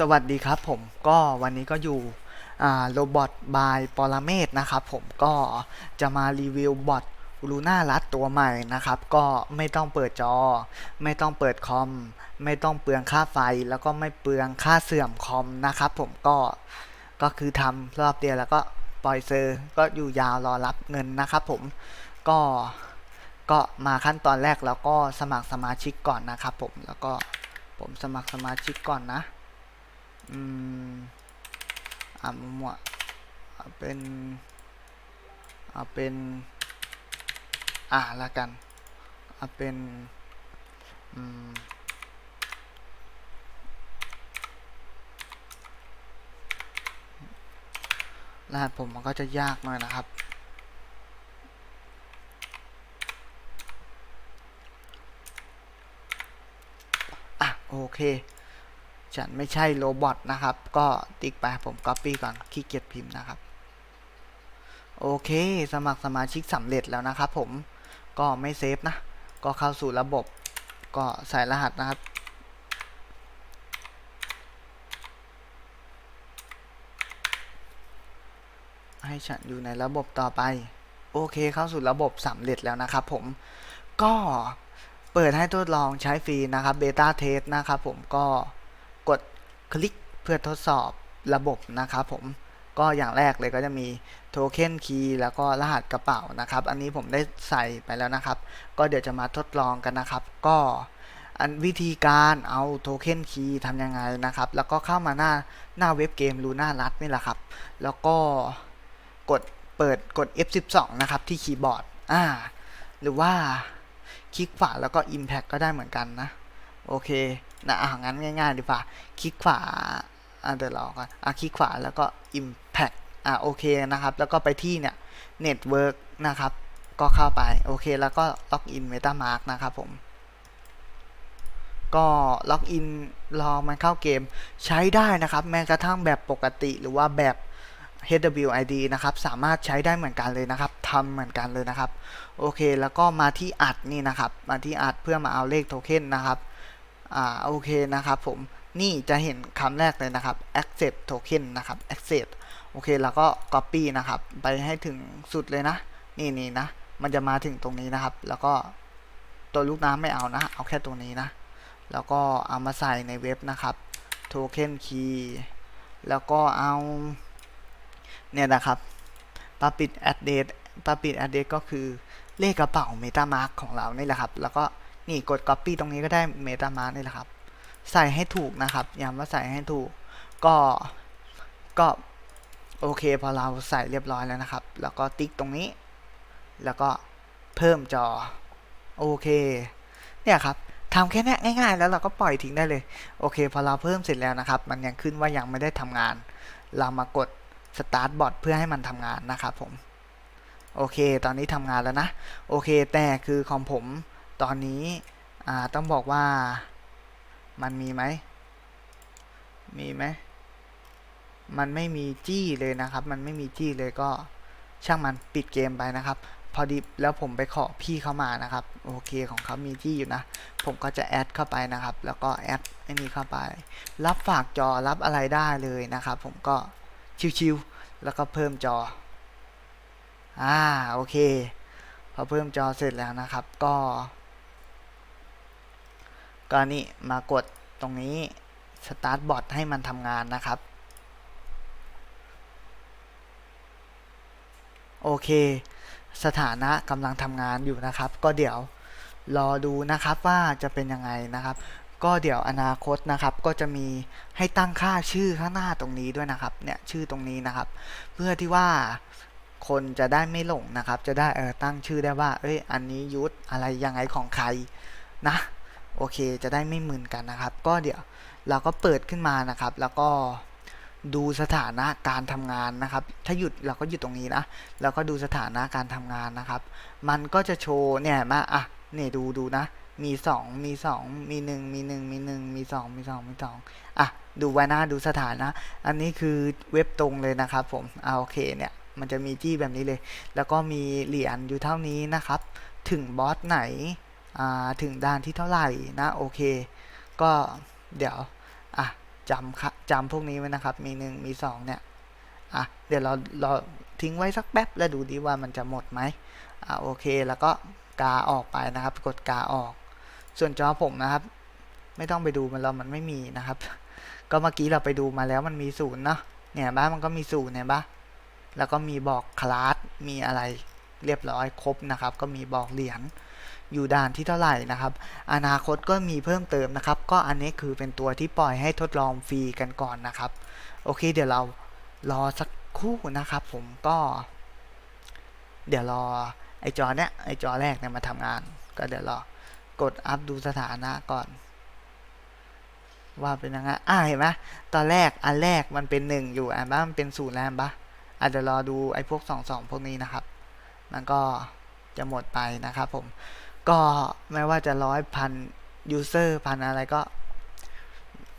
สวัสดีครับผมก็วันนี้ก็อยู่โรบอทบายปรเมศนะครับผมก็จะมารีวิวบอทลูน่ารัดตัวใหม่นะครับ ก็ไม่ต้องเปิดจอ ไม่ต้องเปิดคอม ไม่ต้องเปลืองค่าไฟ แล้วก็ไม่เปลืองค่าเสื่อมคอมนะครับผมก็ก็คือทำรอบเดียวแล้วก็ปล่อยเซอร์ก็อยู่ยาวรอรับเงินนะครับผมก็ก็มาขั้นตอนแรกแล้วก็สมัครสมาชิกก่อนนะครับผมแล้วก็ผมสมัครสมาชิกก่อนนะ อืมอ่ามั่วเอาเป็นเอาเป็น อ่าละกันเอาเป็นอืมรหัสผมมันก็จะยากหน่อยนะครับ อะ โอเค ฉันไม่ใช่โรบอทนะครับ ก็ติ๊กไปผม Copy ก่อนขี้เกียจพิมพ์นะครับ โอเค สมัครสมาชิกสำเร็จแล้วนะครับผมก็ไม่เซฟนะ ก็เข้าสู่ระบบ ก็ใส่รหัสนะครับ ให้ฉันอยู่ในระบบต่อไป โอเคเข้าสู่ระบบสำเร็จแล้วนะครับผม ก็เปิดให้ทดลองใช้ฟรีนะครับเบต้าเทสนะครับผมก็ คลิกเพื่อทดสอบระบบนะครับผมก็อย่างแรกเลยก็จะมีโทเค็นคีย์แล้วก็รหัสกระเป๋านะครับ อันนี้ผมได้ใส่ไปแล้วนะครับ ก็เดี๋ยวจะมาทดลองกันนะครับ ก็อันวิธีการเอาโทเค็นคีย์ทำยังไงนะครับ แล้วก็เข้ามาหน้าหน้าเว็บเกมลูน่ารัดนี่แหละครับ แล้วก็กดเปิดกด F12 นะครับ ที่คีย์บอร์ดอ่าหรือว่าคลิกขวาแล้วก็ Impact ก็ได้เหมือนกันนะ โอเคนะอ่างั้นง่าย ๆ ดีกว่า คลิกขวาอ่าเดี๋ยวรอก่อนอะคลิกขวาแล้วก็ Impact อ่าโอเคนะครับ แล้วก็ไปที่เนี่ย Network นะครับ ก็เข้าไป โอเค แล้วก็ล็อกอิน MetaMask นะครับผม ก็ล็อกอินรอมันเข้าเกมใช้ได้นะครับ แม้กระทั่งแบบปกติหรือว่าแบบ HWID นะครับ สามารถใช้ได้เหมือนกันเลยนะครับทำเหมือนกันเลยนะครับ โอเค แล้วก็มาที่อัดนี่นะครับ มาที่อัดเพื่อมาเอาเลขโทเค็นนะครับ อ่าโอเคนะครับผมนี่จะเห็นคำแรกเลยนะครับ accept token นะครับ accept โอเคแล้วก็ copy นะครับ ไปให้ถึงสุดเลยนะ นี่นี่นะ มันจะมาถึงตรงนี้นะครับ แล้วก็ตัวลูกน้ำไม่เอานะ เอาแค่ตรงนี้นะ แล้วก็เอามาใส่ในเว็บนะครับ token key แล้วก็เอา เนี่ยนะครับปาปิด address ปาปิด address ก็คือเลขกระเป๋า MetaMask ของเรานี่แหละครับ แล้วก็ นี่กด copy ตรงนี้ก็ได้ MetaMask นี่แหละครับ ใส่ให้ถูกนะครับย้ำว่าใส่ให้ถูก ก็ก็โอเคพอเราใส่เรียบร้อยแล้วนะครับ แล้วก็ติ๊กตรงนี้ แล้วก็เพิ่มจอ โอเค เนี่ยครับทำแค่นี้ง่าย ๆ แล้วเราก็ปล่อยทิ้งได้เลย โอเค พอเราเพิ่มเสร็จแล้วนะครับ มันยังขึ้นว่ายังไม่ได้ทำงาน เรามากด start bot เพื่อให้มันทำงานนะครับผม โอเค ตอนนี้ทำงานแล้วนะ โอเค แต่คือของผม ตอนนี้ต้องบอกว่ามันมีไหม มีไหม มันไม่มีจี้เลยนะครับ มันไม่มีจี้เลยก็ช่างมันปิดเกมไปนะครับ พอดีแล้วผมไปขอพี่เข้ามานะครับ โอเคของเขามีจี้อยู่นะ ผมก็จะแอดเข้าไปนะครับ แล้วก็แอดไอ้นี่เข้าไป รับฝากจอรับอะไรได้เลยนะครับ ผมก็ชิวๆแล้วก็เพิ่มจอ อ่าโอเค พอเพิ่มจอเสร็จแล้วนะครับ ก็ ก็นี่มากดตรงนี้ Start Bot ให้มันทำงานนะครับ โอเค สถานะกำลังทำงานอยู่นะครับ ก็เดี๋ยวรอดูนะครับว่าจะเป็นยังไงนะครับ ก็เดี๋ยวอนาคตนะครับ ก็จะมีให้ตั้งค่าชื่อข้างหน้าตรงนี้ด้วยนะครับ เนี่ยชื่อตรงนี้นะครับ เพื่อที่ว่าคนจะได้ไม่หลงนะครับ จะได้เออตั้งชื่อได้ว่า เอ้ย อันนี้ยุทธอะไรยังไงของใครนะ โอเค จะได้ไม่มึนกันนะครับ ก็เดี๋ยวเราก็เปิดขึ้นมานะครับ แล้วก็ดูสถานะการทำงานนะครับ ถ้าหยุดเราก็หยุดตรงนี้นะ แล้วก็ดูสถานะการทำงานนะครับ มันก็จะโชว์เนี่ยมาอะเนี่ยดูดูนะ มีสองมีสองมีหนึ่งมีหนึ่งมีหนึ่งมีสองมีสองมีสองอะ ดูไว้นะดูสถานะ อันนี้คือเว็บตรงเลยนะครับผมอ่าโอเคเนี่ย มันจะมีจี้แบบนี้เลย แล้วก็มีเหรียญอยู่เท่านี้นะครับ ถึงบอสไหน ถึงด่านที่เท่าไหร่นะโอเค ก็เดี๋ยวอะจำค่ะจำพวกนี้ไว้นะครับ มีหนึ่งมีสองเนี่ยอะเดี๋ยวเราเราทิ้งไว้สักแป๊บแล้วดูดีว่ามันจะหมดไหมอะโอเคแล้วก็กาออกไปนะครับ กดกาออก ส่วนจอผมนะครับ ไม่ต้องไปดูมันแล้วมันไม่มีนะครับ ก็เมื่อกี้เราไปดูมาแล้วมันมีศูนย์เนาะเนี่ยบ้ามันก็มีศูนย์เนี่ยบ้าแล้วก็มีบอกคลาสมีอะไรเรียบร้อยครบนะครับ ก็มีบอกเหรียญ อยู่ด่านที่เท่าไหร่นะครับ อนาคตก็มีเพิ่มเติมนะครับ ก็อันนี้คือเป็นตัวที่ปล่อยให้ทดลองฟรีกันก่อนนะครับ โอเค เดี๋ยวเรารอสักคู่นะครับ ผมก็ เดี๋ยวรอไอจอเนี้ยไอจอแรกเนี่ยมาทำงาน ก็เดี๋ยวรอกดอัพดูสถานะก่อนว่าเป็นยังไงอ่าเห็นไหมตอนแรกอันแรกมันเป็นหนึ่งอยู่อันบ้ามันเป็นศูนย์แล้วปะอาจจะเดี๋ยวรอดูไอ้พวกสองสองพวกนี้นะครับ มันก็จะหมดไปนะครับผม ก็ไม่ว่าจะร้อยพันยูเซอร์พันอะไรก็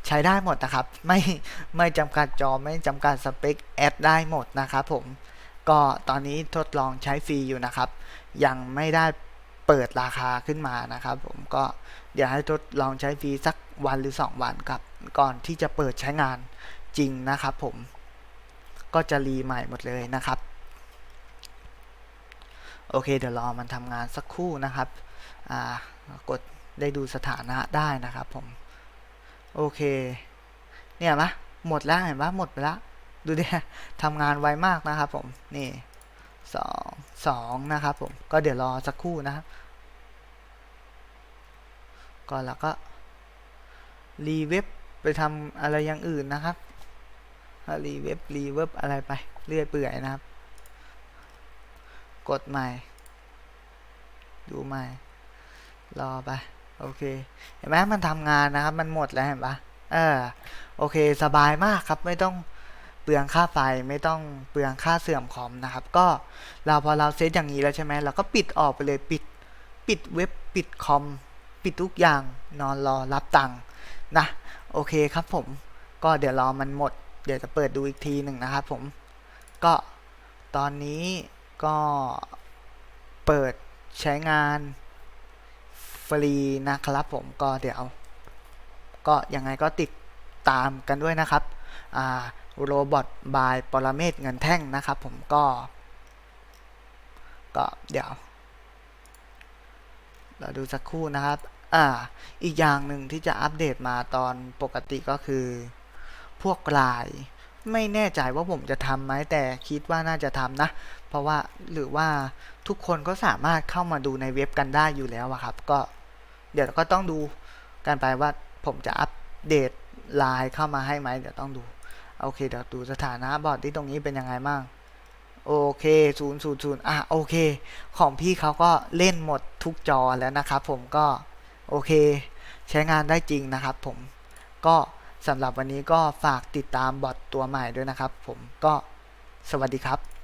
ใช้ได้หมดนะครับ ไม่ไม่จำกัดจอไม่จำกัดสเปคแอดได้หมดนะครับผมก็ตอนนี้ทดลองใช้ฟรีอยู่นะครับ ยังไม่ได้เปิดราคาขึ้นมานะครับ ผมก็เดี๋ยวให้ทดลองใช้ฟรีสักวันหรือ 2 วันครับก่อนที่จะเปิดใช้งานจริงนะครับ ผมก็จะรีใหม่หมดเลยนะครับ โอเคเดี๋ยวรอมันทำงานสักครู่นะครับ กดได้ดูสถานะได้นะครับผม โอเค เนี่ยมะหมดแล้วเห็นปะหมดไปแล้วดูดิทำงานไวมากนะครับผม นี่สองสองนะครับผม ก็เดี๋ยวรอสักครู่นะครับก่อนแล้วก็รีเว็บไปทำอะไรอย่างอื่นนะครับรีเว็บรีเว็บอะไรไป เรื่อยเปื่อยนะครับ กดใหม่ ดูใหม่ รอไป โอเค เห็นไหมมันทำงานนะครับ มันหมดแล้วเห็นปะเออ โอเค สบายมากครับ ไม่ต้องเปลืองค่าไฟ ไม่ต้องเปลืองค่าเสื่อมคอมนะครับ ก็เราพอเราเซตอย่างนี้แล้วใช่ไหมเราก็ปิดออกไปเลยปิด ปิดเว็บ ปิดคอม ปิดทุกอย่าง นอนรอรับตังค์นะ โอเคครับผม ก็เดี๋ยวรอมันหมด เดี๋ยวจะเปิดดูอีกทีหนึ่งนะครับผม ก็ตอนนี้ก็เปิดใช้งาน ฟรีนะครับผมก็เดี๋ยว ก็ยังไงก็ติดตามกันด้วยนะครับอ่าโรบอทบายปรเมศเงินแท่งนะครับผมก็ ก็เดี๋ยว เราดูสักครู่นะครับอ่าอีกอย่างหนึ่งที่จะอัปเดตมาตอนปกติก็คือ พวกลายไม่แน่ใจว่าผมจะทำไหมแต่คิดว่าน่าจะทำนะ เพราะว่าหรือว่าทุกคนก็สามารถเข้ามาดูในเว็บกันได้อยู่แล้วอะครับ ก็ เดี๋ยวก็ต้องดูกันไปว่าผมจะอัปเดตไลน์เข้ามาให้ไหมเดี๋ยวต้องดู โอเค เดี๋ยวดูสถานะบอร์ดที่ตรงนี้เป็นยังไงบ้างโอเคศูนย์ศูนย์ศูนย์อะโอเค ของพี่เขาก็เล่นหมดทุกจอแล้วนะครับผมก็โอเค ใช้งานได้จริงนะครับผมก็สำหรับวันนี้ก็ฝากติดตามบอทตัวใหม่ด้วยนะครับผมก็สวัสดีครับ